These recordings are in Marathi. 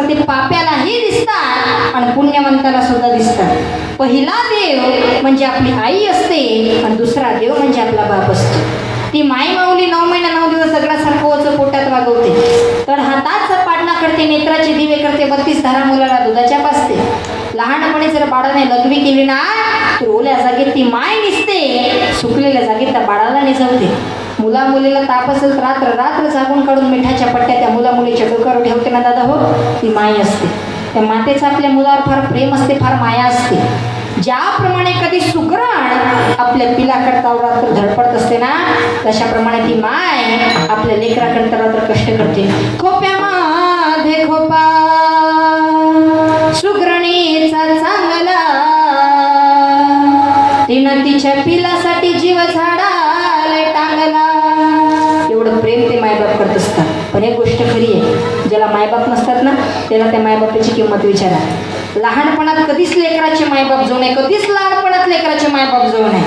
तसं ते पाप्यालाही दिसतात आणि पुण्यवंताला सुद्धा दिसतात. पहिला देव म्हणजे आपली आई असते आणि दुसरा देव म्हणजे आपला बाप असतो. ती माय माऊली नऊ महिना नऊ दिवस सगळ्यासारखं सरकवचं पोटात वागवते. तर हातात पाडणा करते नेत्राचे दिवे करते बत्तीस धारा मुलाला दुधाच्या पासते लहानपणी जर बाळाने लघवी केली ना तर ओल्या जागेत ती माय निसते सुकलेल्या जागेत त्या बाळाला निजवते. मुला मुलीला ताप असेल तर रात्र रात्र जागून काढून मिठाच्या पट्ट्या त्या मुला मुलीच्या डोक्यावर ठेवते ना दादा हो ती माय असते. त्या मातेचं आपल्या मुलावर फार प्रेम असते फार माया असते. ज्याप्रमाणे कधी सुगरण आपल्या पिलाकरता रात्र धडपडत असते ना तशाप्रमाणे ती माय आपल्या लेकराकरता रात्र कष्ट करते. खोप्या माधे खोपा सुग्रणीचा चांगला. तिनं तिच्या पिलासाठी त्याला त्या मायबापाची किंमत विचारा. लहानपणात कधीच लेकराचे मायबाप जो आहे कधीच लहानपणात लेकराचे मायबाप जो आहे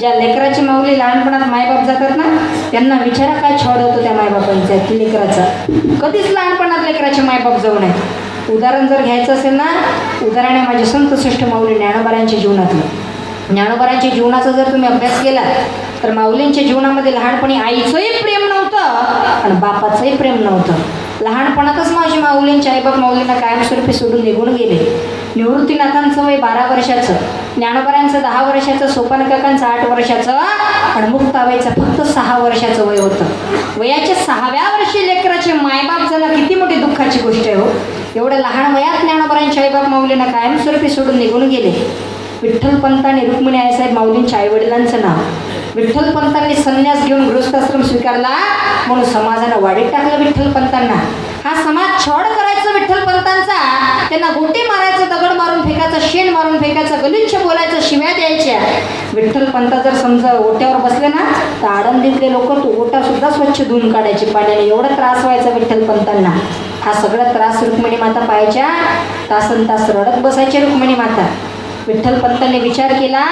ज्या लेकराची माऊली लहानपणात मायबाप जातात ना त्यांना विचारा काय छळ होतो त्या मायबापांचा लेकराचा. कधीच लहानपणात लेकराचे मायबाप जाऊ नये. उदाहरण जर घ्यायचं असेल ना उदाहरण आहे माझे संत श्रेष्ठ माऊली ज्ञानोबारांच्या जीवनातलं. ज्ञानोबारांच्या जीवनाचा जर तुम्ही अभ्यास केला तर माऊलींच्या जीवनामध्ये लहानपणी आईचंही प्रेम नव्हतं आणि बापाचंही प्रेम नव्हतं. लहानपणातच माझी माऊलींच्या आईबाप माऊलींना कायमस्वरूपी सोडून निघून गेले. निवृत्तीनाथांचं वय बारा वर्षाचं ज्ञानोबारांचं दहा वर्षाचं सोपान काकांचं आठ वर्षाचं आणि मुक्ताबाईचं फक्त सहा वर्षाचं वय होतं. वयाच्या सहाव्या वर्षी लेकराचे मायबाप झाला किती मोठी दुःखाची गोष्ट आहे हो. एवढ्या लहान वयात ज्ञानोबारांच्या आईबाप माऊलींना कायमस्वरूपी सोडून निघून गेले. विठ्ठल आणि रुक्मिणी आईसाहेब माऊलींच्या आईवडिलांचं नाव. विठ्ठल पंतांनी संन्यास घेऊन गृहस्थाश्रम स्वीकारला म्हणून समाजानं वाढीत टाकलं विठ्ठल पंतांना. हा समाज छळ करायचा विठ्ठल पंतांचा. त्यांना गोटे मारायचं दगड मारून फेकायचं शेण मारून फेकायचं गलिच्छ बोलायचं शिव्या द्यायच्या. विठ्ठल पंत जर समजा ओट्यावर बसले ना तर आळंदीतले लोक तो ओटा सुद्धा स्वच्छ धुवून काढायचे. पाण्याने एवढा त्रास व्हायचा विठ्ठल पंतांना. हा सगळा त्रास रुक्मिणी माता पाहायच्या. तासन तास रडत बसायचे रुक्मिणी माता. विठ्ठल पंतांनी विचार केला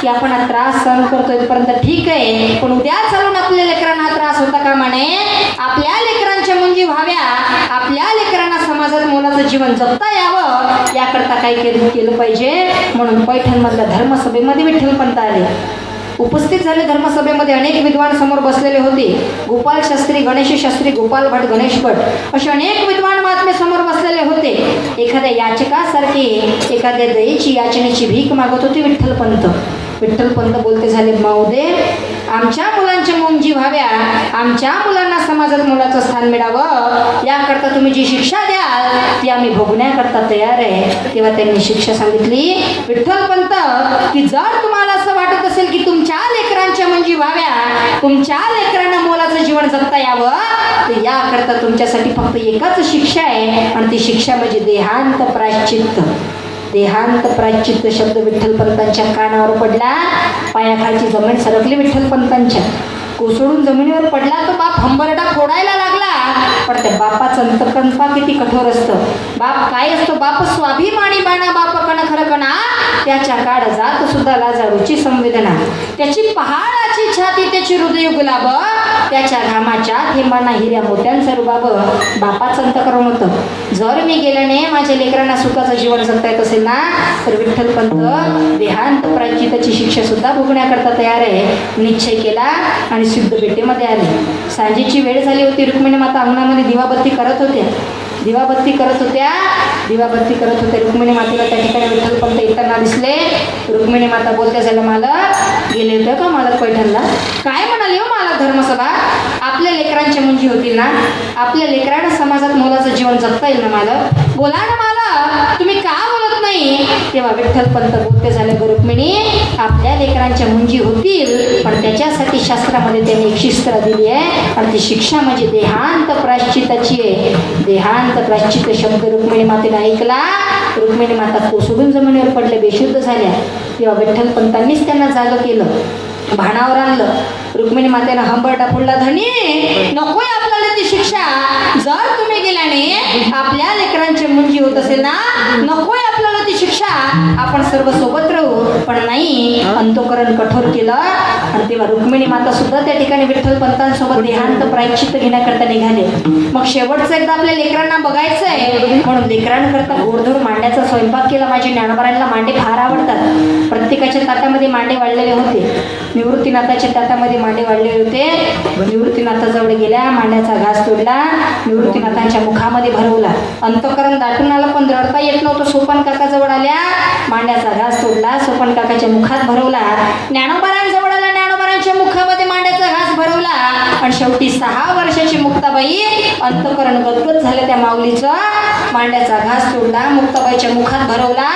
की आपण हा त्रास सहन करतोय इथपर्यंत ठीक आहे. पण उद्या चालून आपल्या लेकरांना हा त्रास होता का म्हणे आपल्या लेकरांच्या मुंजी व्हाव्या. आपल्या लेकरांना समाजात मुलाचं जीवन जगता यावं. याकरता काही केलं केलं पाहिजे. म्हणून पैठणमधल्या धर्मसभेमध्ये विठ्ठल पंत आले. उपस्थित झाले धर्मसभेमध्ये अनेक विद्वान समोर बसलेले होते. गोपाल शास्त्री गणेश शास्त्री गोपाल भट गणेश भट असे अनेक विद्वान महात्मे समोर बसलेले होते. एखाद्या याचकासारखे एखाद्या दयेची याचनेची भीक मागत होते विठ्ठलपंत. विठ्ठलपंत बोलते झाले माऊदे आमच्या मुलांच्या मुंजी व्हाव्या आमच्या मुलांना समाजात मुलाचं स्थान मिळावं याकरता तुम्ही जी शिक्षा द्याल ती आम्ही भोगण्याकरता तयार आहे. तेव्हा त्यांनी शिक्षा सांगितली. विठ्ठल पंत की जर तुम्हाला असं वाटत असेल की तुमच्या लेकरांच्या मुंजी व्हाव्या तुमच्या लेकरांना मुलाचं जीवन जगता यावं तर याकरता तुमच्यासाठी फक्त एकच शिक्षा आहे आणि ती शिक्षा म्हणजे देहांत प्रायश्चित्त. देहांत प्राचित शब्द विठ्ठलपंतांच्या कानावर पडला. पायाखालची जमीन सरकली विठ्ठलपंतांच्या कोसळून जमिनीवर पडला तो बाप. हंबरडा फोडायला लागला. पण त्या बापाचं अंतकंपा किती कठोर असतं. बाप काय असतो? बाप स्वाभिमानी बाणा. बाप कण खरं कणा. त्याच्या काळ जात सुद्धा लाजारूची संवेदना. त्याची पहाडाची छाती त्याची हृदय गुलाब. त्याच्या घामाच्या थेंबांना हिऱ्या मोत्यांचं रुबाब संत अंतकरण होतं. जर मी गेल्याने माझ्या लेकरांना सुखाचं जीवन जगता येत असेल ना तर विठ्ठलपंत देहांत प्राचिताची शिक्षा सुद्धा भोगण्याकरता तयार आहे. निश्चय केला आणि सिद्ध भेटेमध्ये आले. सांजेची वेळ झाली होती रुक्मिणी माता अंगणामध्ये दिवाबत्ती करत होत्या. दिवाबत्ती करत होत्या. दिवाबत्ती करत होत्या. रुक्मिणी मातेला त्या ठिकाणी विठ्ठल पंत येताना दिसले. रुक्मिणी माता बोलत्या झालं मालक गेले होते का मालक पैठणला? काय म्हणाले हो मालक धर्मसभा? आपल्या लेकरांच्या मुंजी होतील ना? आपल्या लेकरांना समाजात मुलाचं जीवन जगता येईल ना मालक? बोला ना मालक तुम्ही का बोलत नाही? तेव्हा विठ्ठल पंत बोलते झाले रुक्मिणी आपल्या लेकरांच्या मुंजी होतील पण त्याच्यासाठी शास्त्रामध्ये त्यांनी एक शिस्त्र दिली आहे. आणि ती शिक्षा म्हणजे देहांत प्राश्चिताची आहे. देहांत प्राश्चित शब्द रुक्मिणी मातेने ऐकला. रुक्मिणी माता कोसळून जमिनीवर पडल्या बेशुद्ध झाल्या. तेव्हा विठ्ठल पंतांनीच त्यांना जाग केलं. भाणावर आणलं. रुक्मिणी मातेनं हंबरटा फुडला धनी नकोय ती शिक्षा जर तुम्ही गेल्याने आपल्या लेकरांची मुंजी होत असेल ना नकोय आपल्याला ती शिक्षा. आपण सर्व सोबत राहू पण नाही अंतोकरण कठोर केलं. आणि तेव्हा रुक्मिणी माता सुद्धा त्या ठिकाणी विठ्ठल पंतांसोबत देहांत प्रायश्चित्त घेण्याकरता निघाले. मग शेवटचं एकदा आपल्या लेकरांना बघायचं आहे म्हणून लेकरांकरता गोडधोड मांड्याचा स्वयंपाक केला. माझ्या ज्ञानोबारांना मांडे फार आवडतात. प्रत्येकाच्या ताटामध्ये मांडे वाढलेले होते. निवृत्तीनाथाच्या ताटामध्ये मांडे वाढलेले होते. निवृत्तीनाथाजवळ गेल्या मांड्याचा घास तोडला निवृत्तीनाथांच्या मुखामध्ये भरवला. अंतकरण दाटून आलं पण रडता येत नव्हतं. सोपन काकाजवळ आल्या मांड्याचा घास तोडला सोपन काकाच्या मुखात भरवला. ज्ञानोबारांजवळ आला ज्ञानोबारांच्या मुखामध्ये मांड्याचा घास भरवला. आणि शेवटी सहा वर्षाची मुक्ताबाई अंतकरण गदगद झालं त्या माऊलीचं. मांड्याचा घास तोडला मुक्ताबाईच्या मुखात भरवला.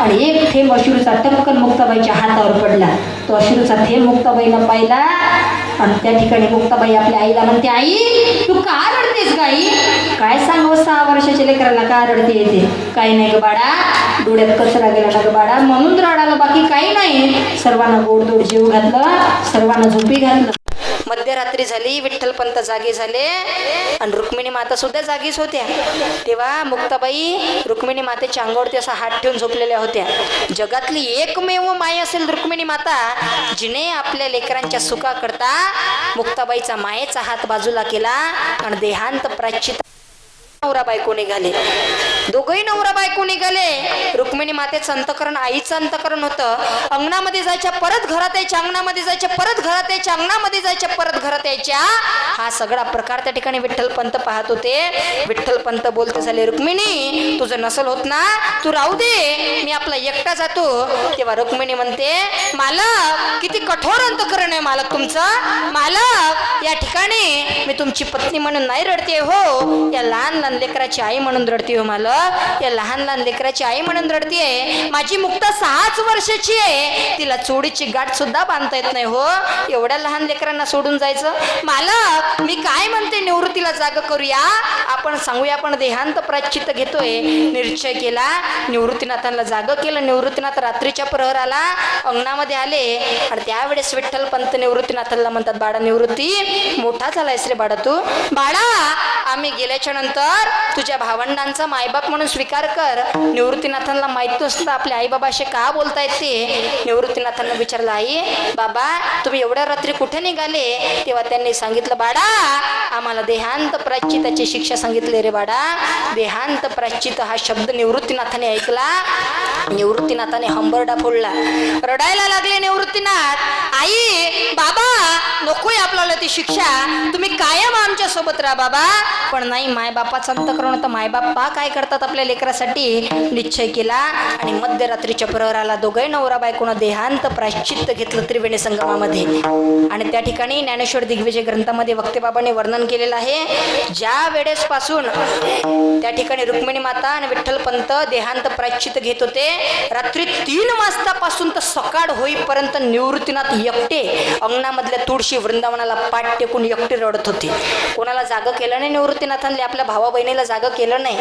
आणि एक थेंब अश्रूचा टपकन मुक्ताबाईच्या हातावर पडला. तो अश्रूचा थेंब मुक्ताबाईनं पाहिला. आणि त्या ठिकाणी मुक्ताबाई आपल्या आईला म्हणते आई तू का रडतेस गाई काय सांगावं सहा वर्षाच्या लेकराला का रडते येते? काही नाही ग बाळा डोळ्यात कचरा गेला ना ग बाळा म्हणून रडायला बाकी काही नाही. सर्वांना गोडधोड जेव घातलं सर्वांना झोपी घातलं. मध्यरात्री झाली विठ्ठलपंत जागे झाले आणि रुक्मिणी माता सुद्धा जागीच होत्या. तेव्हा मुक्ताबाई रुक्मिणी मातेच्या अंगावरती असा हात ठेवून झोपलेल्या होत्या. जगातली एकमेव माय असेल रुक्मिणी माता जिने आपल्या लेकरांच्या सुखाकरता मुक्ताबाईचा मायेचा हात बाजूला केला आणि देहांत प्राचित नवरा बायको निघाले दोघही नवरा बायको निघाले. रुक्मिणी मातेचं अंतकरण आईचं अंतकरण होतं. अंगणामध्ये जायच्या परत घरात यायच्या अंगणामध्ये जायच्या परत घरात यायच्या अंगणामध्ये जायच्या परत घरात यायच्या. हा सगळा प्रकार त्या ठिकाणी विठ्ठल पंत पाहत होते. विठ्ठल पंत बोलते झाले रुक्मिणी तुझं नसल होत ना? तू राहू दे. मी आपला एकटा जातो. तेव्हा रुक्मिणी म्हणते मालक किती कठोर अंतकरण आहे मालक तुमचं. मालक या ठिकाणी मी तुमची पत्नी म्हणून नाही रडते हो. या लहान लहान लेकराची आई म्हणून रडते हो मालक. या लहान लहान लेकराची आई म्हणून रडतीये. माझी मुक्ता सहाच वर्षाची आहे. तिला चोडीची गाठ सुद्धा बांधता येत नाही हो. एवढ्या लहान लेकरांना सोडून जायचं. मालक मी काय म्हणते निवृत्तीला जाग करूया? आपण सांगूया आपण देहांत प्राचित घेतोय. निश्चय केला. निवृत्तीनाथांना जाग केलं. निवृत्तीनाथ रात्रीच्या प्रहराला अंगणामध्ये आले. आणि त्यावेळेस विठ्ठल पंत निवृत्तीनाथांना म्हणतात बाळा निवृत्ती मोठा झालायस रे बाळा तू. बाळा आम्ही गेल्याच्यानंतर तुझ्या भावंडांचा मायबाप म्हणून स्वीकार कर. निवृत्तीनाथांना माहीत नसतं आपल्या आईबाबाशी का बोलतायत ते. निवृत्तीनाथांना विचारलं आई बाबा तुम्ही एवढ्या रात्री कुठे निघाले? तेव्हा त्यांनी सांगितलं बाडा आम्हाला देहांत प्राचिताची शिक्षा सांगितली रे बाडा देहांत प्राचित हा शब्द निवृत्तीनाथाने ऐकला. निवृत्तीनाथाने हंबरडा फोडला. रडायला लागले निवृत्तीनाथ. आई बाबा नकोय आपल्याला ती शिक्षा. तुम्ही कायम आमच्यासोबत राहा बाबा. पण नाही मायबापाचं अंतकरण मायबाप मायबापा काय करतात आपल्या लेकरासाठी. निश्चय केला. आणि मध्यरात्रीच्या प्रहराला दोघे नवरा बायकोनं देहांत प्राश्चित्त घेतलं त्रिवेणी संगमामध्ये. आणि त्या ठिकाणी ज्ञानेश्वर दिग्विजय ग्रंथामध्ये वक्तेबाबाने वर्णन केलेलं आहे. ज्या वेळेस पासून त्या ठिकाणी रुक्मिणी माता आणि विठ्ठल पंत देहांत प्राश्चित घेत होते रात्री तीन वाजतापासून तर सकाळ होईपर्यंत निवृत्तीनाथ एकटे अंगणामधल्या तुळशी वृंदावनाला पाठ टेकून एकटे रडत होते. कोणाला जाग केलं नाही निवृत्तीनाथांनी आपल्या भावा बहिणीला जाग केलं नाही.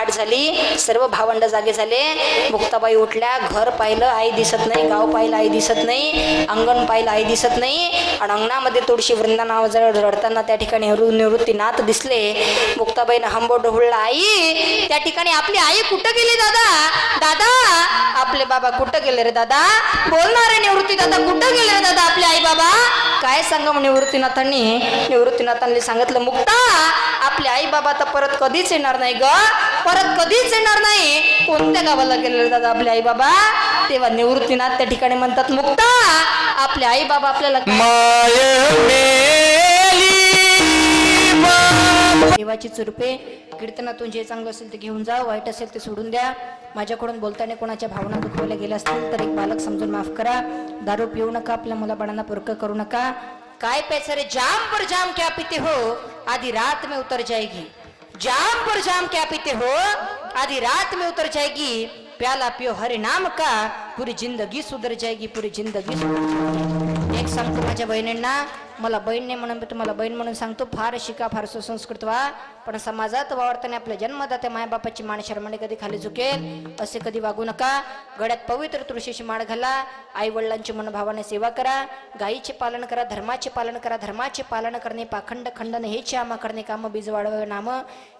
पहाट झाली सर्व भावंड जागे झाले. मुक्ताबाई उठल्या घर पाहिलं आई दिसत नाही गाव पाहिलं आई दिसत नाही अंगण पाहिलं आई दिसत नाही. आणि अंगणामध्ये तुळशी वृंदावनाजवळ रडताना त्या ठिकाणी निवृ- निवृत्तीनाथ दिसले. मुक्ताबाईनं हंबो डोहळला आई त्या ठिकाणी आपली आई कुठं गेली दादा? दादा आपले बाबा कुठं गेले रे दादा? बोलणार निवृत्ती दादा कुठं गेले रे दादा आपले आई बाबा? काय सांगा निवृत्तीनाथांनी? निवृत्तीनाथांनी सांगितलं मुक्ता आपले आई बाबा तर परत कधीच येणार नाही ग. परत कधीच येणार नाही. कोणत्या गावाला गेले रे दादा आपले आई बाबा तेव्हा निवृत्तीनाथ त्या ठिकाणी म्हणतात मुक्ता आपले आई बाबा आपल्याला देवाची चुरपे कीर्तनातून जे चांगलं असेल ते घेऊन जा वाईट असेल ते सोडून द्या. माझ्याकडून बोलताना कोणाच्या भावना दुखवल्या गेल्या असतील तर एक बालक समजून माफ करा. दारू पिऊ नका आपल्या मुला बाळांना पुरक करू नका. काय पैसे रे? जाम पर जाम क्या पीते हो? आधी रात में उतर जाएगी. जाम पर जाम क्या पीते हो? आधी रात में उतर जाएगी प्याला पियो हरे नाम का पूरी जिंदगी सुधर जाएगी पूरी जिंदगी सुधर जाएगी। एक सांगतो माझ्या बहिणींना मला बहीण नाही म्हणून मी तुम्हाला बहीण म्हणून सांगतो फार शिका फार सुसंस्कृत व्हा. पण समाजात वावरताना आपल्या जन्मदात्या मायबापाची मान शर्माने कधी खाली झुकेल असे कधी वागू नका. गड्यात पवित्र तुळशीची माळ घाला आई वडिलांची मनोभावाने सेवा करा गायीचे पालन करा धर्माचे पालन करा धर्माचे पालन करणे पाखंड खंडन हेचे आमा करणे काम बीज वाढवे नाम.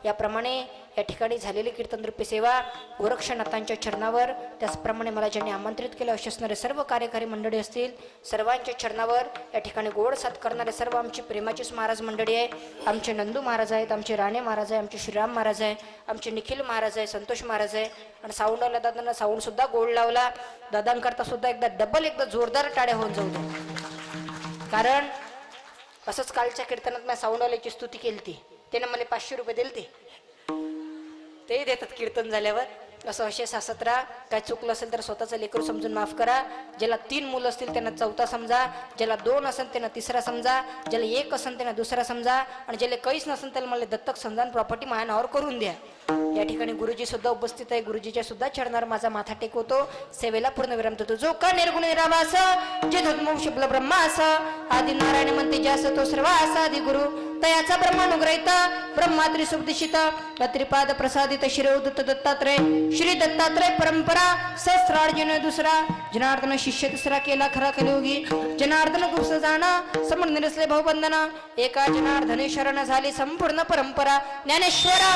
याप्रमाणे या ठिकाणी झालेली कीर्तन रूपी सेवा गोरक्षनाथांच्या चरणावर त्याचप्रमाणे मला ज्यांनी आमंत्रित केलं अशी असणारे सर्व कार्यकारी मंडळी असतील सर्वांच्या चरणावर या ठिकाणी गोड साथ करणारे सर्व आमची प्रेमाचीच महाराज मंडळी आहे. आमचे नंदू महाराज आहेत आमचे राणे महाराज आहे आमचे श्रीराम महाराज आहे आमचे निखिल महाराज आहे संतोष महाराज आहे. आणि साऊंडवाला दादांना साऊंड सुद्धा गोड लावला. दादांकरता सुद्धा एकदा डबल एकदा जोरदार टाळ्या होऊन जाऊ दे कारण असंच कालच्या कीर्तनात मी साऊंडवाल्याची स्तुती केली ती त्यानं मला पाचशे रुपये दिले ते तेही देतात कीर्तन झाल्यावर. असं असे सासत राहा काय चुकलं असेल तर स्वतःचं लेकरू समजून माफ करा. ज्याला तीन मुलं असतील त्यांना चौथा समजा. ज्याला दोन असेल त्यांना तिसरा समजा. ज्याला एक असेल त्यांना दुसरा समजा. आणि ज्याला काहीच नसेल त्याला मला दत्तक समजा आणि प्रॉपर्टी माझ्या नावावर करून द्या. या ठिकाणी गुरुजी सुद्धा उपस्थित आहे. गुरुजीच्या सुद्धा चढणार माझा माथा टेकवतो. सेवेला पूर्ण विराम देतो. जो का निर्गुण निराभास जे धर्म शुक्ल असं आदि नारायण म्हणते असं तो सर्व सर्वास आदि गुरु तयाचा ब्रह्मानुग्रहित ब्रह्माद्री सुपदिशित त्रिपाद प्रसादित शिरोदत्त दत्तात्रय श्री दत्तात्रय परंपरा सहस्रार्जुन दुसरा जनार्दन शिष्य तिसरा केला खरा कलियुगी जनार्दन गुप्स जाणा समण निरसले भाऊबंधना एका जनार्दने शरण झाली संपूर्ण परंपरा ज्ञानेश्वरा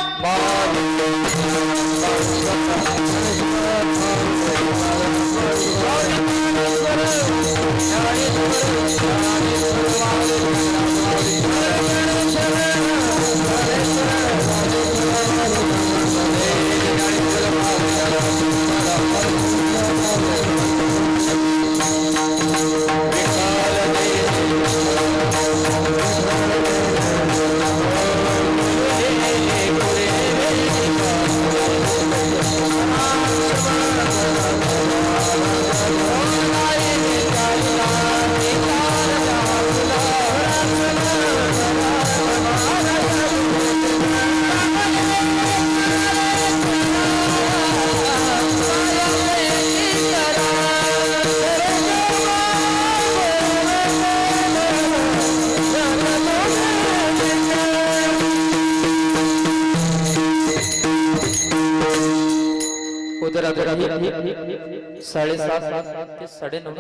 साडेसात ते साडेनऊ.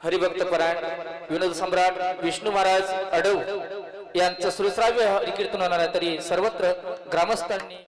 हरिभक्त परायण विनोद सम्राट विष्णू महाराज अडव यांचं सुरश्राव्य हरिकीर्तन होणार आहे. तरी सर्वत्र ग्रामस्थांनी